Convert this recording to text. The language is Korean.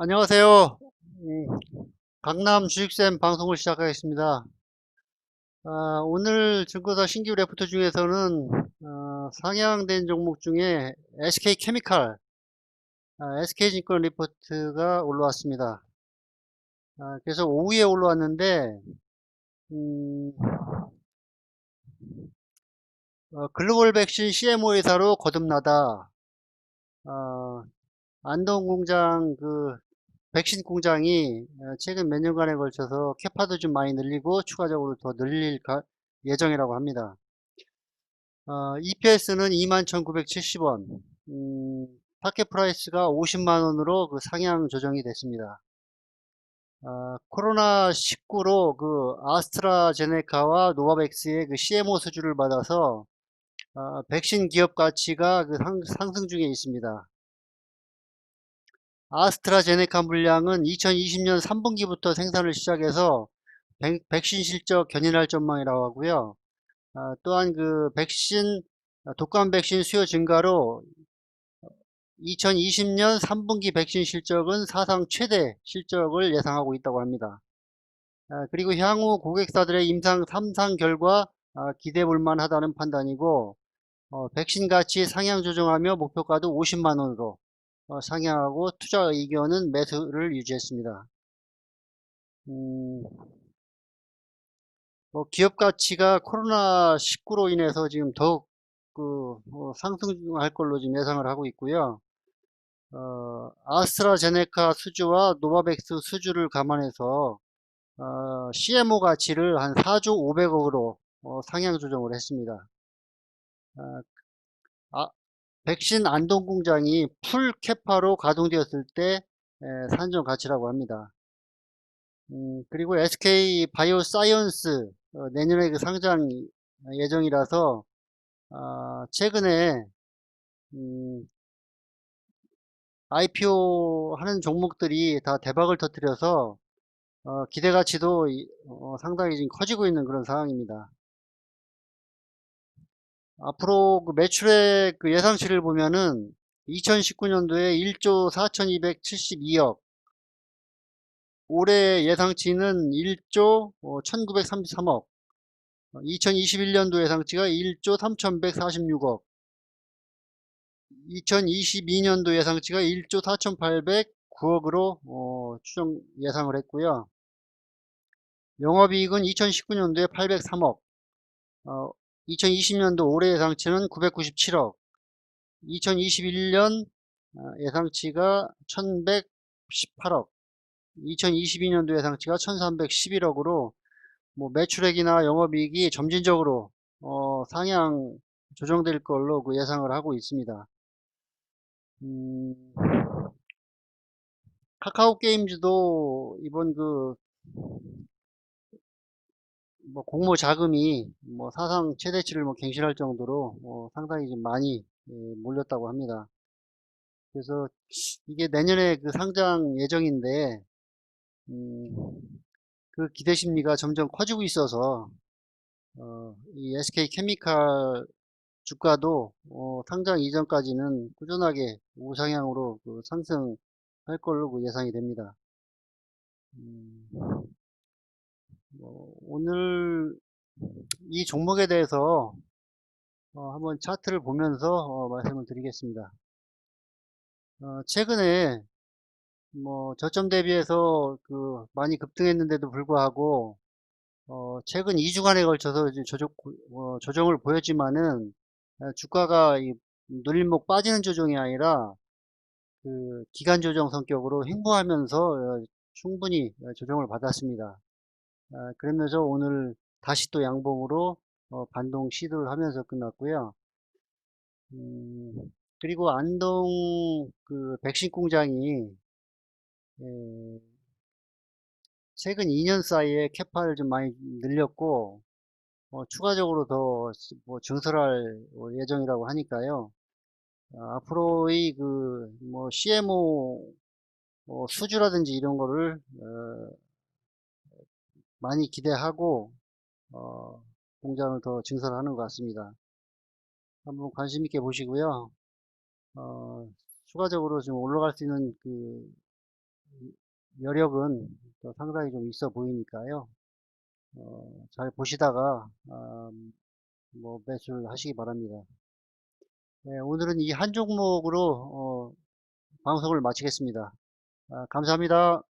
안녕하세요. 음, 강남 주식샘 방송을 시작하겠습니다. 아, 오늘 증거사 신규 레포트 중에서는 어, 상향된 종목 중에 SK케미칼, 아, SK증권 리포트가 올라왔습니다. 아, 그래서 오후에 올라왔는데 음, 어, 글로벌 백신 CMO 회사로 거듭나다. 어, 안동 공장 그 백신 공장이 어, 최근 몇 년간에 걸쳐서 캐파도 좀 많이 늘리고 추가적으로 더 늘릴 가- 예정이라고 합니다. 어, EPS는 21,970원, 음, 타켓 프라이스가 50만 원으로 그 상향 조정이 됐습니다. 어, 코로나19로 그 아스트라제네카와 노바백스의 그 CMO 수주를 받아서 어, 백신 기업 가치가 그 상, 상승 중에 있습니다. 아스트라제네카 물량은 2020년 3분기부터 생산을 시작해서 백, 신 실적 견인할 전망이라고 하고요. 아, 또한 그 백신 아, 독감 백신 수요 증가로 2020년 3분기 백신 실적은 사상 최대 실적을 예상하고 있다고 합니다. 아, 그리고 향후 고객사들의 임상 3상 결과 아, 기대 볼만 하다는 판단이고 어, 백신 가치 상향 조정하며 목표가도 50만 원으로 어, 상향하고 투자 의견은 매수를 유지했습니다. 음, 뭐 기업 가치가 코로나19로 인해서 지금 더욱 그 어, 상승할 걸로 지금 예상을 하고 있고요. 어, 아스트라제네카 수주와 노바백스 수주를 감안해서 어, CMO 가치를 한 4조 500억으로 어, 상향 조정을 했습니다. 아, 아, 백신 안동 공장이 풀 캐파로 가동되었을 때 에, 산정 가치라고 합니다. 음, 그리고 SK 바이오 사이언스 어, 내년에 그 상장 예정이라서 아, 최근에 음, IPO 하는 종목들이 다 대박을 터뜨려서 어, 기대 가치도 이- 어, 상당히 지금 커지고 있는 그런 상황입니다. 앞으로 그 매출액 그 예상치를 보면은 2019년도에 1조 4272억, 올해 예상치는 1조 1933억, 2021년도 예상치가 1조 3146억, 2022년도 예상치가 1조 4809억으로 추정 예상을 했고요. 영업이익은 2019년도에 803억, 2020년도 올해 예상치는 997억, 2021년 예상치가 1118억, 2022년도 예상치가 1311억으로 뭐 매출액이나 영업이익이 점진적으로 어, 상향 조정될 걸로 그 예상을 하고 있습니다. 음, 카카오 게임즈도 이번 그 뭐 공모 자금이 뭐 사상 최대치를 뭐 갱신할 정도로 뭐 상당히 좀 많이 예, 몰렸다고 합니다. 그래서 이게 내년에 그 상장 예정인데 음, 그 기대 심리가 점점 커지고 있어서 어, 이 SK 케미칼 주가도 어, 상장 이전까지는 꾸준하게 우상향으로 그 상승할 걸로 그 예상이 됩니다. 음, 뭐 오늘 이 종목에 대해서 어, 한번 차트를 보면서 어, 말씀을 드리겠습니다. 어, 최근에 뭐 저점 대비해서 그 많이 급등했는데도 불구하고 어, 최근 2주간에 걸쳐서 이제 조정, 어, 조정을 보였지만은 어, 주가가 이 눌림목 빠지는 조정이 아니라 그 기간 조정 성격으로 횡보하면서 어, 충분히 어, 조정을 받았습니다. 아, 그러면서 오늘 다시 또 양봉으로 어, 반동 시도를 하면서 끝났고요. 음, 그리고 안동 그 백신 공장이 에, 최근 2년 사이에 캐파를 좀 많이 늘렸고 어, 추가적으로 더 뭐 증설할 예정이라고 하니까요. 아, 앞으로의 그 뭐 CMO 어, 수주라든지 이런 거를 어, 많이 기대하고 어, 공장을 더 증설하는 것 같습니다. 한번 관심 있게 보시고요. 어, 추가적으로 좀 올라갈 수 있는 그 여력은 또 상당히 좀 있어 보이니까요. 어, 잘 보시다가 아, 뭐 매수를 하시기 바랍니다. 네, 오늘은 이 한 종목으로 어, 방송을 마치겠습니다. 아, 감사합니다.